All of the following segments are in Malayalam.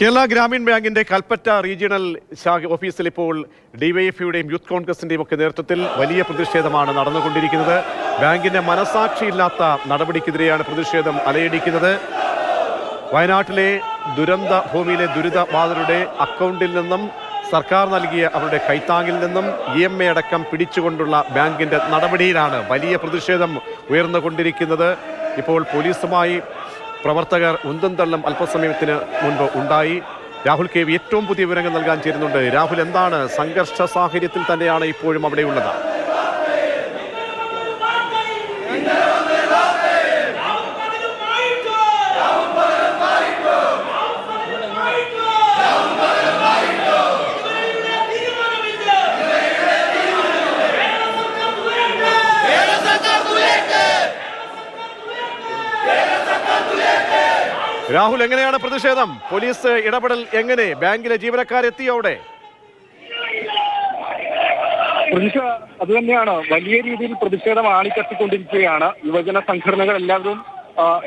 കേരള ഗ്രാമീൺ ബാങ്കിന്റെ കൽപ്പറ്റ റീജിയണൽ ശാഖ ഓഫീസിൽ ഇപ്പോൾ ഡിവൈഎഫ്ഐയുടെയും യൂത്ത് കോൺഗ്രസിന്റെയും ഒക്കെ നേതൃത്വത്തിൽ വലിയ പ്രതിഷേധമാണ് നടന്നുകൊണ്ടിരിക്കുന്നത്. ബാങ്കിന്റെ മനസാക്ഷിയില്ലാത്ത നടപടിക്കെതിരെയാണ് പ്രതിഷേധം അലയടിക്കുന്നത്. വയനാട്ടിലെ ദുരന്ത ഭൂമിയിലെ ദുരിതബാധിതരുടെ അക്കൗണ്ടിൽ നിന്നും സർക്കാർ നൽകിയ അവരുടെ കൈത്താങ്ങിൽ നിന്നും ഇ എം എ അടക്കം പിടിച്ചുകൊണ്ടുള്ള ബാങ്കിന്റെ നടപടിയിലാണ് വലിയ പ്രതിഷേധം ഉയർന്നുകൊണ്ടിരിക്കുന്നത്. ഇപ്പോൾ പോലീസുമായി പ്രവർത്തകർ ഉന്തം തള്ളം അല്പസമയത്തിന് മുൻപ് ഉണ്ടായി. രാഹുൽ കെ വി ഏറ്റവും പുതിയ വിവരങ്ങൾ നൽകാൻ ചേരുന്നുണ്ട്. രാഹുൽ എന്താണ് സംഘർഷ സാഹചര്യത്തിൽ തന്നെയാണ് ഇപ്പോഴും അവിടെയുള്ളത്? രാഹുൽ എങ്ങനെയാണ് പ്രതിഷേധം? പോലീസ് ഇടപെടൽ എങ്ങനെ? ബാങ്കിലെ ജീവനക്കാരെത്തിയോ അവിടെ? പ്രതിഷ അത് തന്നെയാണ്. വലിയ രീതിയിൽ പ്രതിഷേധം ആളിക്കത്തിക്കൊണ്ടിരിക്കുകയാണ്. യുവജന സംഘടനകൾ എല്ലാവരും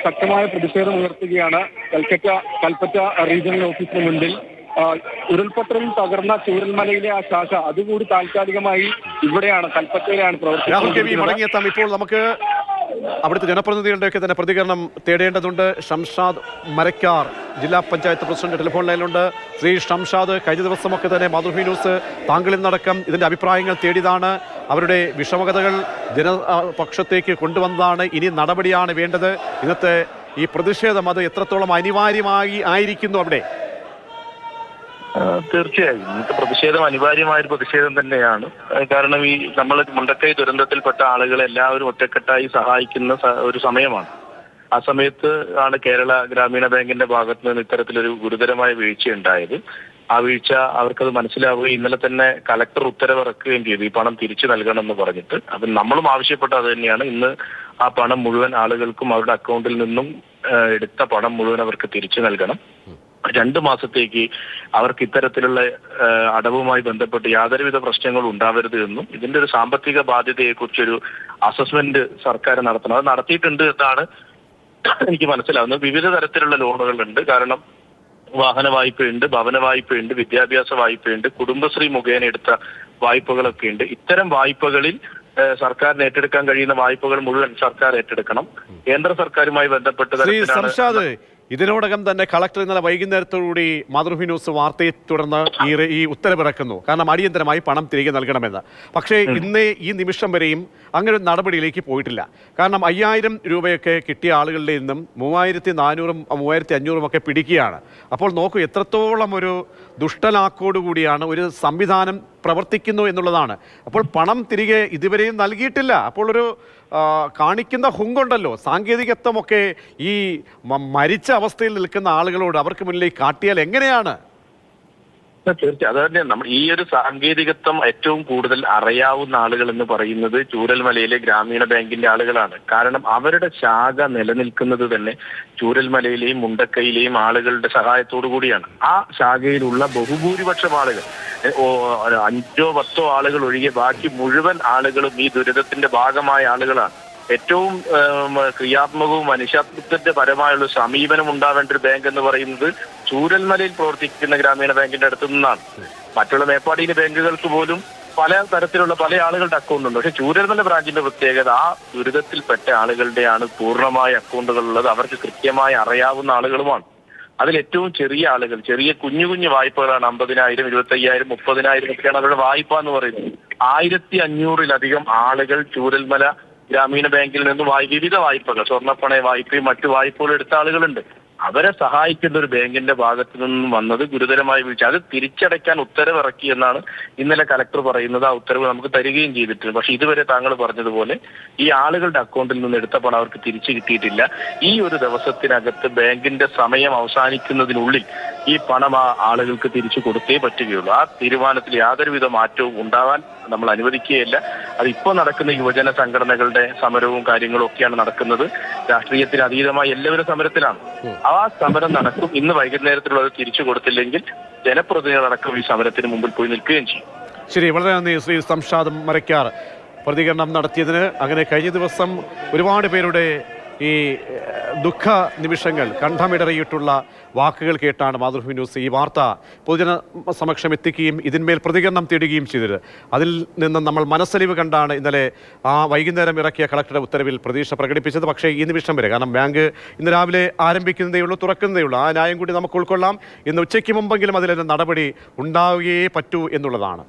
ശക്തമായ പ്രതിഷേധം ഉയർത്തുകയാണ്. കൽക്കറ്റ കൽപ്പറ്റ റീജിയണൽ ഓഫീസിന് മുന്നിൽ ഉരുൾപൊട്ടലിൽ തകർന്ന ചൂരൽമലയിലെ ആ ശാഖ അതുകൂടി താൽക്കാലികമായി ഇവിടെയാണ് കൽപ്പറ്റയിലാണ് പ്രവർത്തിക്കുന്നത് ഇപ്പോൾ നമുക്ക് അവിടുത്തെ ജനപ്രതിനിധികളുടെയൊക്കെ തന്നെ പ്രതികരണം തേടേണ്ടതുണ്ട്. ഷംഷാദ് മരക്കാർ ജില്ലാ പഞ്ചായത്ത് പ്രസിഡന്റ് ടെലിഫോൺ ലൈനിലുണ്ട്. ശ്രീ ഷംഷാദ് കഴിഞ്ഞ ദിവസമൊക്കെ തന്നെ മാതൃഭൂമി ന്യൂസ് താങ്കളിൽ നിന്നടക്കം ഇതിന്റെ അഭിപ്രായങ്ങൾ തേടിയതാണ്. അവരുടെ വിഷമകതകൾ ജനപക്ഷത്തേക്ക് കൊണ്ടുവന്നതാണ്. ഇനി നടപടിയാണ് വേണ്ടത്. ഇന്നത്തെ ഈ പ്രതിഷേധം അത് എത്രത്തോളം അനിവാര്യമായി ആയിരിക്കുന്നു അവിടെ? തീർച്ചയായും. ഇന്നത്തെ പ്രതിഷേധം അനിവാര്യമായ ഒരു പ്രതിഷേധം തന്നെയാണ്. കാരണം ഈ നമ്മൾ മുണ്ടക്കൈ ദുരന്തത്തിൽപ്പെട്ട ആളുകളെ എല്ലാവരും ഒറ്റക്കെട്ടായി സഹായിക്കുന്ന ഒരു സമയമാണ്. ആ സമയത്ത് ആണ് കേരള ഗ്രാമീണ ബാങ്കിന്റെ ഭാഗത്ത് നിന്ന് ഇത്തരത്തിലൊരു ഗുരുതരമായ വീഴ്ച ഉണ്ടായത്. ആ വീഴ്ച അവർക്കത് മനസ്സിലാവുകയും ഇന്നലെ തന്നെ കലക്ടർ ഉത്തരവിറക്കുകയും ചെയ്തു. ഈ പണം തിരിച്ചു നൽകണം എന്ന് പറഞ്ഞിട്ട്. അപ്പം നമ്മളും ആവശ്യപ്പെട്ട അത് തന്നെയാണ്. ഇന്ന് ആ പണം മുഴുവൻ ആളുകൾക്കും അവരുടെ അക്കൗണ്ടിൽ നിന്നും എടുത്ത പണം മുഴുവൻ അവർക്ക് തിരിച്ചു നൽകണം. രണ്ട് മാസത്തേക്ക് അവർക്ക് ഇത്തരത്തിലുള്ള അടവുമായി ബന്ധപ്പെട്ട് യാതൊരുവിധ പ്രശ്നങ്ങളും ഉണ്ടാവരുത് എന്നും ഇതിന്റെ ഒരു സാമ്പത്തിക ബാധ്യതയെക്കുറിച്ചൊരു അസസ്മെന്റ് സർക്കാർ നടത്തണം. അത് നടത്തിയിട്ടുണ്ട് എന്നാണ് എനിക്ക് മനസ്സിലാവുന്നത്. വിവിധ തരത്തിലുള്ള ലോണുകളുണ്ട്. കാരണം വാഹന വായ്പയുണ്ട് ഭവന വായ്പയുണ്ട് വിദ്യാഭ്യാസ വായ്പയുണ്ട് കുടുംബശ്രീ മുഖേന എടുത്ത വായ്പകളൊക്കെ ഉണ്ട് ഇത്തരം വായ്പകളിൽ സർക്കാരിന് ഏറ്റെടുക്കാൻ കഴിയുന്ന വായ്പകൾ മുഴുവൻ സർക്കാർ ഏറ്റെടുക്കണം. കേന്ദ്ര സർക്കാരുമായി ബന്ധപ്പെട്ട തരത്തിലാണ് ഇതിനോടകം തന്നെ കളക്ടർ ഇന്നലെ വൈകുന്നേരത്തോടുകൂടി മാതൃഭൂമി ന്യൂസ് വാർത്തയെ തുടർന്ന് ഈ ഈ ഉത്തരവിറക്കുന്നു കാരണം അടിയന്തരമായി പണം തിരികെ നൽകണമെന്ന്. പക്ഷേ ഇന്ന് ഈ നിമിഷം വരെയും അങ്ങനെ ഒരു നടപടിയിലേക്ക് പോയിട്ടില്ല. കാരണം അയ്യായിരം രൂപയൊക്കെ കിട്ടിയ ആളുകളുടെ നിന്നും മൂവായിരത്തി നാനൂറും മൂവായിരത്തി അഞ്ഞൂറും ഒക്കെ പിടിക്കുകയാണ്. അപ്പോൾ നോക്കൂ എത്രത്തോളം ഒരു ദുഷ്ടലാക്കോടുകൂടിയാണ് ഒരു സംവിധാനം പ്രവർത്തിക്കുന്നു എന്നുള്ളതാണ്. അപ്പോൾ പണം തിരികെ ഇതുവരെയും നൽകിയിട്ടില്ല. അപ്പോൾ ഒരു കാണിക്കുന്ന ഹുങ്കുണ്ടല്ലോ. സാങ്കേതികത്വമൊക്കെ ഈ മരിച്ച അവസ്ഥയിൽ നിൽക്കുന്ന ആളുകളോട് അവർക്ക് മുന്നിലേക്ക് കാട്ടിയാൽ എങ്ങനെയാണ്? തീർച്ചയായും. അത് തന്നെ നമ്മൾ ഈ ഒരു സാങ്കേതികത്വം ഏറ്റവും കൂടുതൽ അറിയാവുന്ന ആളുകൾ എന്ന് പറയുന്നത് ചൂരൽമലയിലെ ഗ്രാമീണ ബാങ്കിന്റെ ആളുകളാണ്. കാരണം അവരുടെ ശാഖ നിലനിൽക്കുന്നത് തന്നെ ചൂരൽമലയിലെയും മുണ്ടക്കയിലെയും ആളുകളുടെ സഹായത്തോടു കൂടിയാണ്. ആ ശാഖയിലുള്ള ബഹുഭൂരിപക്ഷം ആളുകൾ അഞ്ചോ പത്തോ ആളുകൾ ഒഴികെ ബാക്കി മുഴുവൻ ആളുകളും ഈ ദുരിതത്തിന്റെ ഭാഗമായ ആളുകളാണ്. ഏറ്റവും ക്രിയാത്മകവും മനുഷ്യത്വത്തിന്റെ പരമായുള്ള സമീപനം ഉണ്ടാവേണ്ട ഒരു ബാങ്ക് എന്ന് പറയുന്നത് ചൂരൽമലയിൽ പ്രവർത്തിക്കുന്ന ഗ്രാമീണ ബാങ്കിന്റെ അടുത്തു നിന്നാണ്. മറ്റുള്ള മേപ്പാടിയിലെ ബാങ്കുകൾക്ക് പോലും പല തരത്തിലുള്ള പല ആളുകളുടെ അക്കൗണ്ട് ഉണ്ട്. പക്ഷെ ചൂരൽമല ബ്രാഞ്ചിന്റെ പ്രത്യേകത ആ ദുരിതത്തിൽപ്പെട്ട ആളുകളുടെയാണ് പൂർണമായ അക്കൗണ്ടുകൾ ഉള്ളത്. അവർക്ക് കൃത്യമായി അറിയാവുന്ന ആളുകളുമാണ്. അതിൽ ഏറ്റവും ചെറിയ ആളുകൾ ചെറിയ കുഞ്ഞു കുഞ്ഞു വായ്പകളാണ് അമ്പതിനായിരം ഇരുപത്തി അയ്യായിരം മുപ്പതിനായിരം ഒക്കെയാണ് അവരുടെ വായ്പ എന്ന് പറയുന്നത്. ആയിരത്തി അഞ്ഞൂറിലധികം ആളുകൾ ചൂരൽമല ഗ്രാമീണ ബാങ്കിൽ നിന്നും വായ് വിവിധ വായ്പകൾ സ്വർണപ്പണയ വായ്പയും മറ്റു വായ്പകളും എടുത്ത ആളുകളുണ്ട്. അവരെ സഹായിക്കുന്ന ഒരു ബാങ്കിന്റെ ഭാഗത്തു നിന്നും വന്നത് ഗുരുതരമായ വീഴ്ച. അത് തിരിച്ചടയ്ക്കാൻ ഉത്തരവിറക്കി എന്നാണ് ഇന്നലെ കലക്ടർ പറയുന്നത്. ആ ഉത്തരവ് നമുക്ക് തരികയും ചെയ്തിട്ടുണ്ട്. പക്ഷെ ഇതുവരെ താങ്കൾ പറഞ്ഞതുപോലെ ഈ ആളുകളുടെ അക്കൗണ്ടിൽ നിന്ന് എടുത്ത പണം അവർക്ക് തിരിച്ചു കിട്ടിയിട്ടില്ല. ഈ ഒരു ദിവസത്തിനകത്ത് ബാങ്കിന്റെ സമയം അവസാനിക്കുന്നതിനുള്ളിൽ ഈ പണം ആ ആളുകൾക്ക് തിരിച്ചു കൊടുത്തേ പറ്റുകയുള്ളൂ. ആ തീരുമാനത്തിൽ യാതൊരുവിധ മാറ്റവും ഉണ്ടാവാൻ നമ്മൾ അനുവദിക്കുകയില്ല. അത് ഇപ്പോൾ നടക്കുന്ന യുവജന സംഘടനകളുടെ സമരവും കാര്യങ്ങളും ഒക്കെയാണ് നടക്കുന്നത്. രാഷ്ട്രീയത്തിന് അതീതമായി എല്ലാവരും സമരത്തിലാണ്. ആ സമരം നടക്കും. ഇന്ന് വൈകുന്നേരത്തിലുള്ളത് തിരിച്ചു കൊടുത്തില്ലെങ്കിൽ ജനപ്രതിനിധികളടക്കം ഈ സമരത്തിന് മുമ്പിൽ പോയി നിൽക്കുകയും ചെയ്യും. ശരി വളരെ നന്ദി ശ്രീ സംഷാദം മരക്കാർ. പ്രതികരണം നടത്തിയതിന് അങ്ങനെ കഴിഞ്ഞ ദിവസം ഒരുപാട് പേരുടെ ഈ ദുഃഖ നിമിഷങ്ങൾ കണ്ഠമിടറിയിട്ടുള്ള വാക്കുകൾ കേട്ടാണ് മാതൃഭൂമി ന്യൂസ് ഈ വാർത്ത പൊതുജന സമക്ഷം എത്തിക്കുകയും ഇതിന്മേൽ പ്രതികരണം തേടുകയും ചെയ്തത്. അതിൽ നിന്ന് നമ്മൾ മനസ്സലിവ് കണ്ടാണ് ഇന്നലെ ആ വൈകുന്നേരം ഇറക്കിയ കളക്ടറുടെ ഉത്തരവിൽ പ്രതീക്ഷ പ്രകടിപ്പിച്ചത്. പക്ഷേ ഈ നിമിഷം വരെ കാരണം ബാങ്ക് ഇന്ന് രാവിലെ ആരംഭിക്കുന്നതേ ഉള്ളൂ തുറക്കുന്നതേ ഉള്ളൂ. ആ ന്യായം കൂടി നമുക്ക് ഉൾക്കൊള്ളാം. ഇന്ന് ഉച്ചയ്ക്ക് മുമ്പെങ്കിലും അതിലൊരു നടപടി ഉണ്ടാവുകയേ പറ്റൂ എന്നുള്ളതാണ്.